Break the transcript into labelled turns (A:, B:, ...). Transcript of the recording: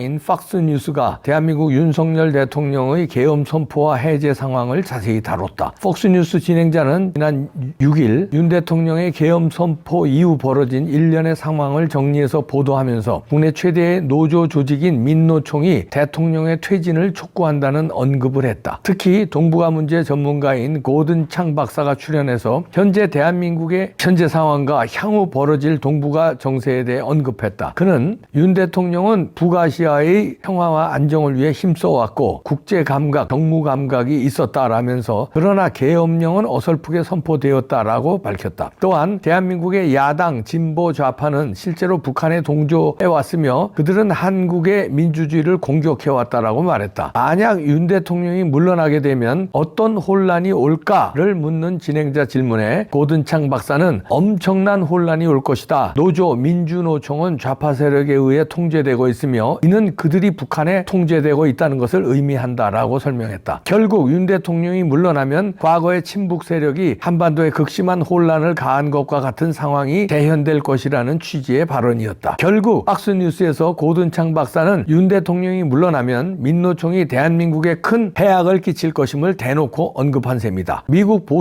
A: 인 팍스 뉴스가 대한민국 윤석열 대통령의 계엄 선포와 해제 상황을 자세히 다뤘다. 폭스 뉴스 진행자는 지난 6일 윤 대통령의 계엄 선포 이후 벌어진 일련의 상황을 정리해서 보도하면서 국내 최대의 노조 조직인 민노총이 대통령의 퇴진을 촉구한다는 언급을 했다. 특히 동북아 문제 전문가인 고든 창 박사가 출연해서 현재 대한민국의 현재 상황과 향후 벌어질 동북아 정세에 대해 언급했다. 그는 윤 대통령은 북아시아 의 평화와 안정을 위해 힘써왔고 국제 감각, 정무 감각이 있었다라면서 그러나 계엄령은 어설프게 선포되었다라고 밝혔다. 또한 대한민국의 야당 진보 좌파는 실제로 북한에 동조해 왔으며 그들은 한국의 민주주의를 공격해 왔다라고 말했다. 만약 윤 대통령이 물러나게 되면 어떤 혼란이 올까를 묻는 진행자 질문에 고든창 박사는 엄청난 혼란이 올 것이다. 노조 민주노총은 좌파 세력에 의해 통제되고 있으며 이는 그들이 북한에 통제되고 있다는 것을 의미한다라고 설명했다. 결국 윤 대통령이 물러나면 과거의 친북 세력이 한반도에 극심한 혼란을 가한 것과 같은 상황이 재현될 것이라는 취지의 발언이었다. 결국 박스뉴스에서 고든창 박사는 윤 대통령이 물러나면 민노총이 대한민국에 큰 해악을 끼칠 것임을 대놓고 언급한 셈이다. 미국 보